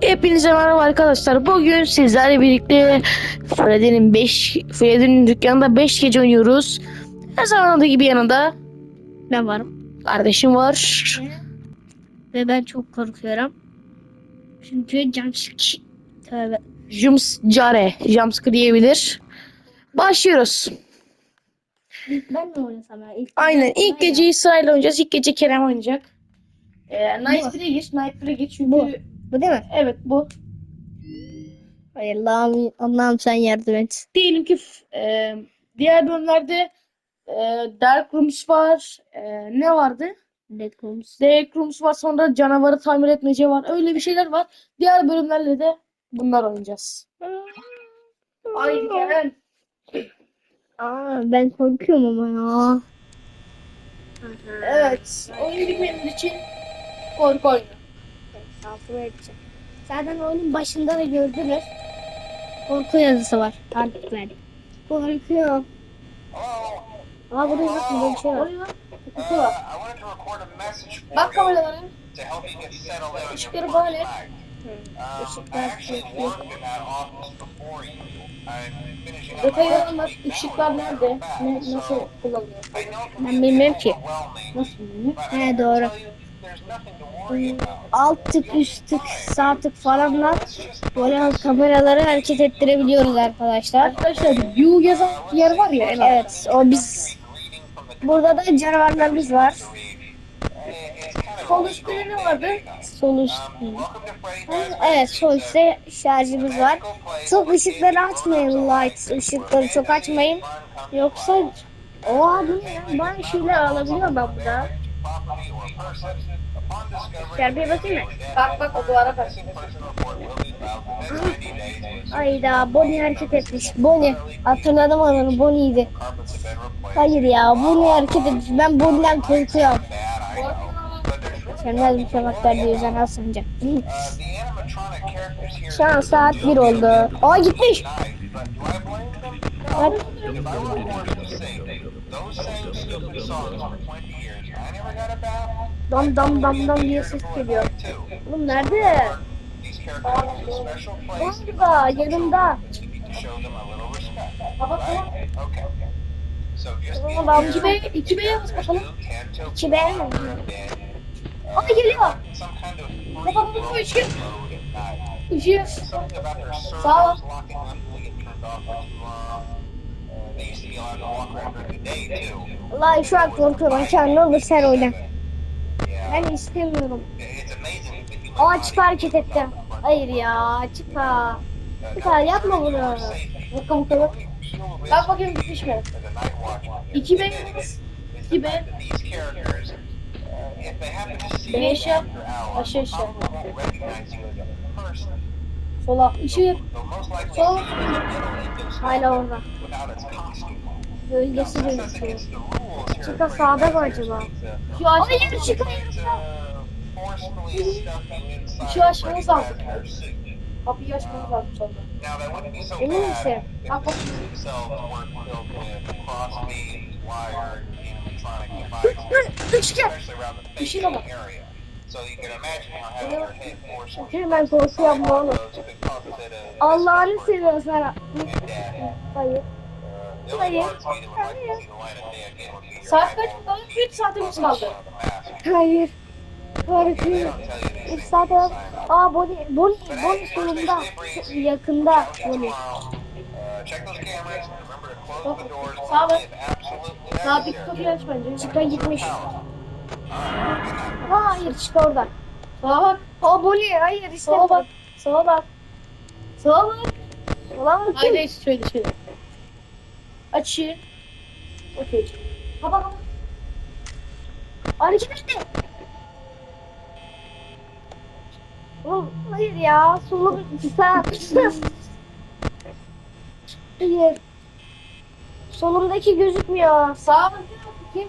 Hepinize merhaba arkadaşlar. Bugün sizlerle birlikte Freddy'nin 5 Freddy'nin dükkanında 5 gece oynuyoruz. Her zaman olduğu gibi yanında Ben varım. kardeşim var. Ve ben çok korkuyorum. Çünkü jumpscare. Tövbe. Jums Care. Jumpscare diyebilir. Başlıyoruz. Ben mi oynasam ya? İlk Aynen. ilk geceyi sırayla oynayacağız. İlk gece Kerem oynayacak. Ee, Night 1'e geç. Night 1'e geç çünkü Bu. Bu değil mi? evet bu. Hayır Allah'ım, Allah'ım sen yardım et. Diyelim ki e, diğer bölümlerde e, Dark Rooms var. E, ne vardı? Dead Rooms. Dark Rooms var sonra canavarı tamir etmece var. Öyle bir şeyler var. Diğer bölümlerle de bunlar oynayacağız. Ay Kerem. Aa, ben korkuyorum ama ya. Evet. Oyun bilmeyenler için korku oyunu. Altına edeceğim. Zaten oyunun başında da gördünüz. Korku yazısı var. Artık ben. Korkuyorum. Aa burada yok mu? Böyle bir şey var. Kutu var. A message for Bak kameralara. Işıkları I Işıklar last anlat. Işıklar nerede? Ne, nasıl kullanılıyor? Ben bit ki. Nasıl bilmiyorum. He, doğru. Alt tık, üst tık, sağ tık falanla böyle kameraları hareket ettirebiliyoruz arkadaşlar. Arkadaşlar You yazan yer var ya. Evet, o biz. Burada da canavarlarımız var. Sol üstte ne vardı? Sol üst. Welcome to Freddy Fazbear's Evet, sol üstte şarjımız var. Çok ışıkları açmayın, light ışıkları çok açmayın. Yoksa Oha bu ne ya? Ben şeyler alabiliyor ben burada. Şarjıya bakayım mı? Bak bak o duvara bak. missing person report will be filed within 90 days. Ayda Bonnie hareket etmiş. Bonnie. Hatırladım onu. Bonnie'ydi. Hayır ya Bonnie hareket etmiş. Ben Bonnie'den korkuyorum. Sevmez bir şafaklar diye yüzden az önce. the animatronic characters here Şu an saat 1 oldu. Aa gitmiş. nice, Dam dam dam dam diye ses geliyor. Oğlum nerede? These characters have a special place. Orada yanımda. Baba tamam. ben 2B 2B yaz There's bakalım. two canto İki beğenmedim. longer than, Aa geliyor. Baba bu ışık. servers Sağ ol. Vallahi şu an korkuyorum. Ayşe ne olur sen oyna. Ben istemiyorum. Aa çıpa hareket etti. Hayır ya çıpa. Çıpa yapma bunu. Bakalım bakalım. Bak bakayım gitmiş mi? 2B yaz. 2B. Beni aşağı. Aşağı aşağı. Sola. Işığı. Sol. Hala orada. Gölgesi gözüküyor. Çıpa sağda mı acaba? Şu. Hayır çıpa Şu açmamız lazım. Kapıyı açmamız lazım sonra. Emin misin? Bak bak. Üçgen. Işığına bak. Hemen korkuyorum oğlum. Allah'ını seviyorsan. Hayır. Hayır. Saat kaç kaldı? 3 saatimiz kaldı. Hayır. Korkuyorum. İlk zaten Aa Bonnie, Bonnie, Bonnie solunda. Yakında Bonnie. Sağ absolutely Daha bir kapıyı aç bence. Çıka gitmiş. Hayır çıka orada. Sağa bak. Aa Bonnie hayır Sola istemiyorum. bak. Sola bak. Sola bak. Ulan Hayır hayır şöyle şöyle. Aç ışığı. Okey. Kapat kapat. Hareket hayır ya solum sen. hayır. Solumdaki gözükmüyor. Sağa bak. Bakayım.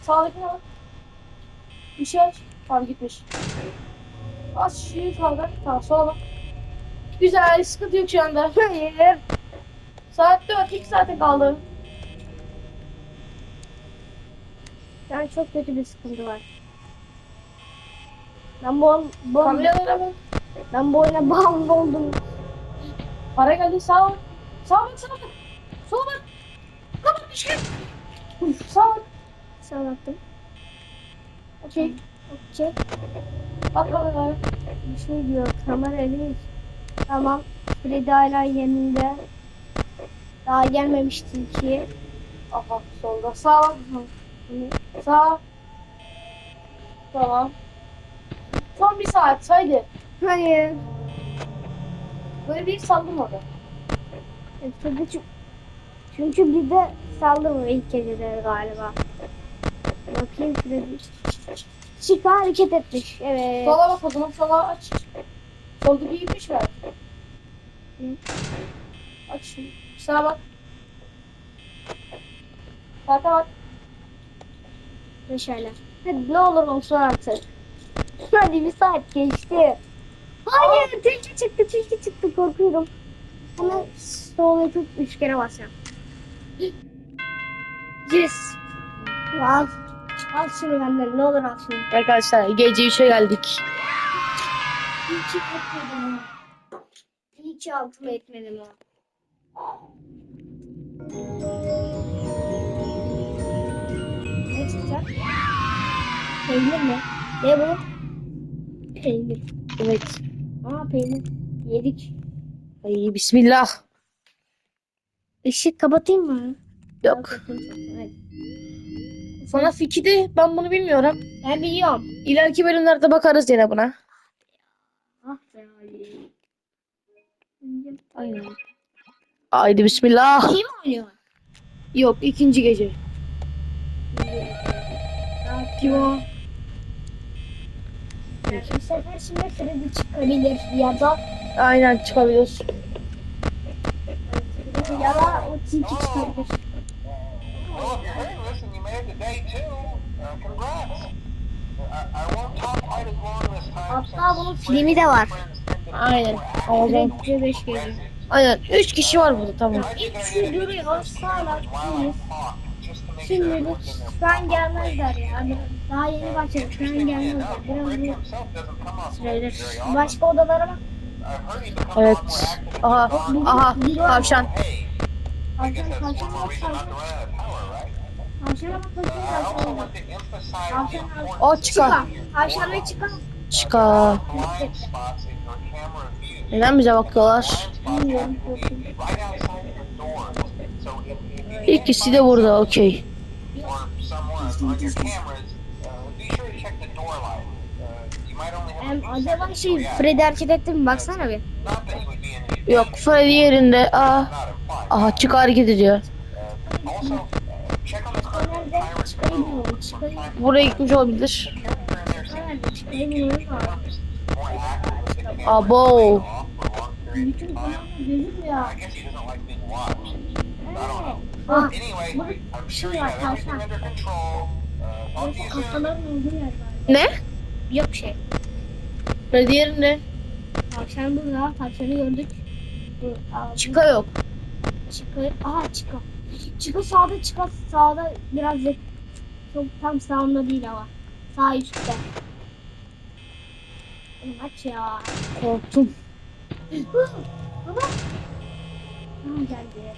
Sağdakine bak. Işığı aç. Tamam gitmiş. Aç ışığı kaldır. Tamam sola bak. Güzel. Sıkıntı yok şu anda. Hayır. Saat 4. 2 saate kaldı. Yani çok kötü bir sıkıntı var. Ben bu, bu Kameralara bak. Ben bu oyuna bağımlı oldum. Para geldi sağ ol. Sağ ol sağ ol. Sağ ol. Kapat bir şey. Sağ ol. Sağlattım. Okey. Okey. Bak bak bak. Bir şey diyor. Kamera değil. Tamam. Freddy hala yanında. Daha gelmemişti ki. Aha solda sağ. Sağ. Tamam. Son bir saat haydi. Hayır. Böyle bir saldım orada. Çünkü, çünkü, çünkü bir de saldırma ilk gecede galiba. Bakayım Freddy. Chica hareket etmiş. Evet. Sola bak o zaman sola aç. Solda bir ipiş var. Hı. Aç şimdi. Sağa bak. Sağa bak. Ve şöyle. Hadi ne olur olsun artık. Hadi bir saat geçti. Hayır tilki çıktı tilki çıktı korkuyorum. Ama sol yapıp üç kere basacağım. Yes. Al. Al şunu benden ne olur al şunu. Arkadaşlar gece 3'e geldik. İyi ki etmedim onu. İyi ki altıma etmedim onu. Ne çıkacak? Peynir mi? Ne bu? Peynir. Evet. Aa peynir. Yedik. Ay bismillah. Işık kapatayım mı? Yok. Evet. Sana fikri ben bunu bilmiyorum. Ben biliyorum. İleriki bölümlerde bakarız yine buna. Ah be Ali. Aynen. Haydi bismillah. Kim oynuyor? Yok ikinci gece. Kim o? Bu sefer şimdi Freddy çıkabilir ya da Aynen çıkabilir. ya da o tilki çıkabilir. Hatta bunun filmi de var. Aynen. Aynen. Freddy 5 gece. Aynen. Üç kişi var burada tamam. İlk duruyor sure Şimdi an gelmezler ya. Daha yeni başladık. Interestingly gelmezler. Biraz süredir. Başka odalara bak. Evet. Aha. Aha. Tavşan. Tavşan, tavşan, tavşan. O. Çıkar. Tavşan ve çıkar. Çıkar. Neden bize bakıyorlar? Bilmiyorum. İkisi de burada okey. acaba şey. Freddy hareket etti mi baksana bir. Yok Freddy yerinde. Aa. Aha çık hareket ediyor. Buraya gitmiş olabilir. Abo. Gözükmüyor. Ah, Anyway, Burada I'm bir sure şey var tavşan. Uh. Kafaların olduğu yer var. Ne? Yok şey. Freddy yerinde. Tavşan burada. Tavşanı gördük. Bu, aa, Çıka yok. Çıkı. Aha çıkı. Çıkı sağda çıkı sağda birazcık çok tam sağında değil ama. Sağ üstte. Aç ya. Korktum. Baba. Tamam geldi.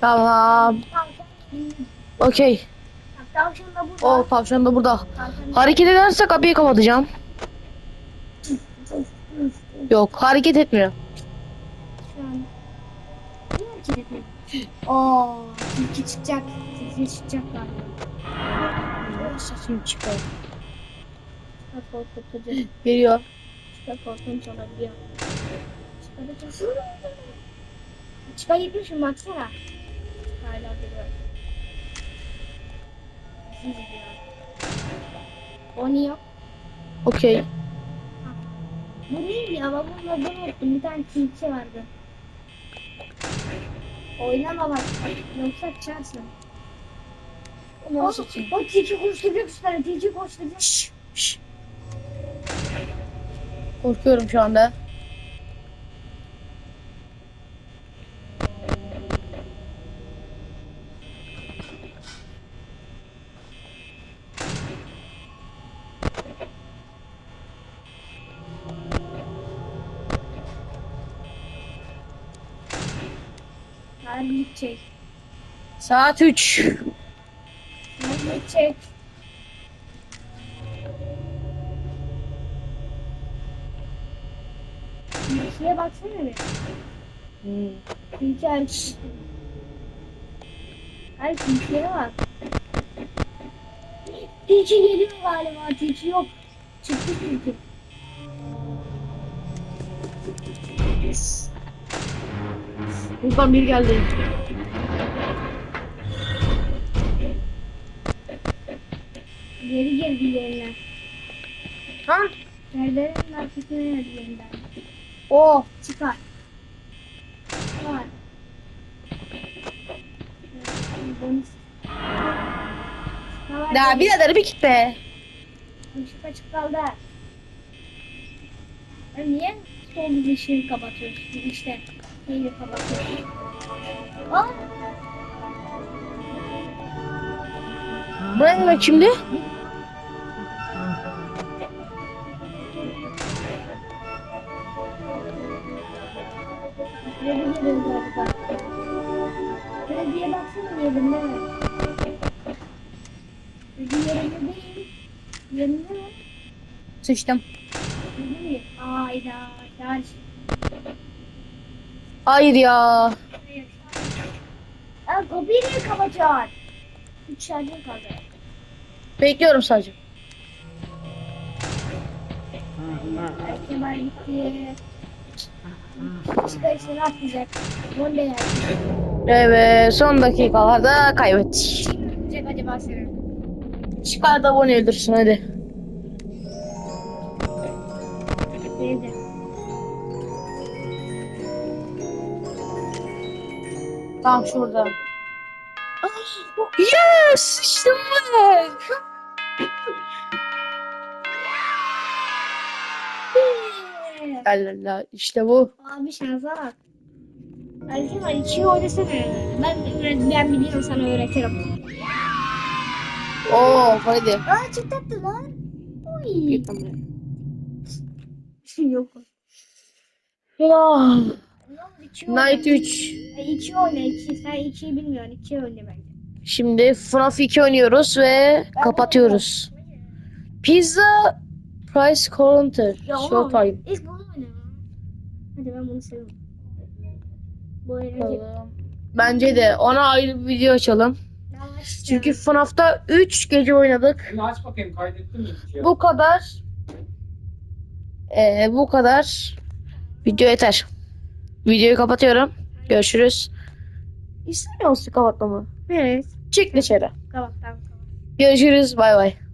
Tamam. Okey. Tavşan da burada. O tavşan da burada. Hareket ederse kapıyı kapatacağım. Yok hareket etmiyor. Şu an. Niye hareket etmiyor? Oo, tilki çıkacak. Tilki çıkacak galiba. Çıkıyor. Geliyor. Çıkar korkunç olabiliyor. Çıkar gitmişim baksana. Hala duruyor. O niye? Okey. Bu neydi ya? Ben bunun adını unuttum. Bir tane tilki vardı. Oynama bak. Yoksa açarsın. Onu O, o tilki koşturacak üstüne. Tilki koşturacak. Şşş. Korkuyorum şu anda. Harbi gidecek. Saat 3. Harbi gidecek. Şeye baksana bir. Hmm. Tilki hariç. Hayır tilkilere bak. Tilki geliyor galiba. Tilki yok. Çıktı tilki. Buradan biri geldi. Geri girdi yerine. Ha? Perdenin arkasına geldi yeniden. Oh. Çıkar. Çıkar. Ya birader bir git be. Işık açık kaldı. Niye sol ışığı kapatıyorsun? İşte şeyi kapatıyorsun. Aa, Buraya bak şimdi? gidiyoruz galiba? Belediye baksana mi? Belediye yerinde değil. Yerinde mi? Sıçtım. Yerinde mi? Hayır ya. Ya kapatacaksın? Üç şarjım kaldı. Bekliyorum sadece. Kemal gitti. Çıkarışını. Evet son dakikalarda kaybettik. Gidecek acaba seni. Çıkar da bunu öldürsün hadi. Neydi? Tam şurada. Yes! İşte bu. Allah Allah işte bu. Abi şansa bak. Belki var ikiyi oynasana. Ben, ben, ben biliyorum sana öğretirim. Oo hadi. Aa çok tatlı lan. Uy. Yok. Wow. 2 Knight 3. 2 oyna 2. Sen 2'yi bilmiyorsun. 2 oyna bence. Şimdi FNAF 2 oynuyoruz ve ben kapatıyoruz. Pizza Price Counter Showtime. İlk bunu oynayalım. Hadi ben bunu seviyorum. Bu. Bence de ona ayrı bir video açalım. Çünkü FNAF'ta 3 gece oynadık. Aç bakayım kaydettin mi? Şey? Bu kadar. Ee, bu kadar. Video yeter. Videoyu kapatıyorum. Görüşürüz. İstemiyor musun kapatmamı? Evet. Çık dışarı. Kapat tamam kapat. Görüşürüz. Bay bay.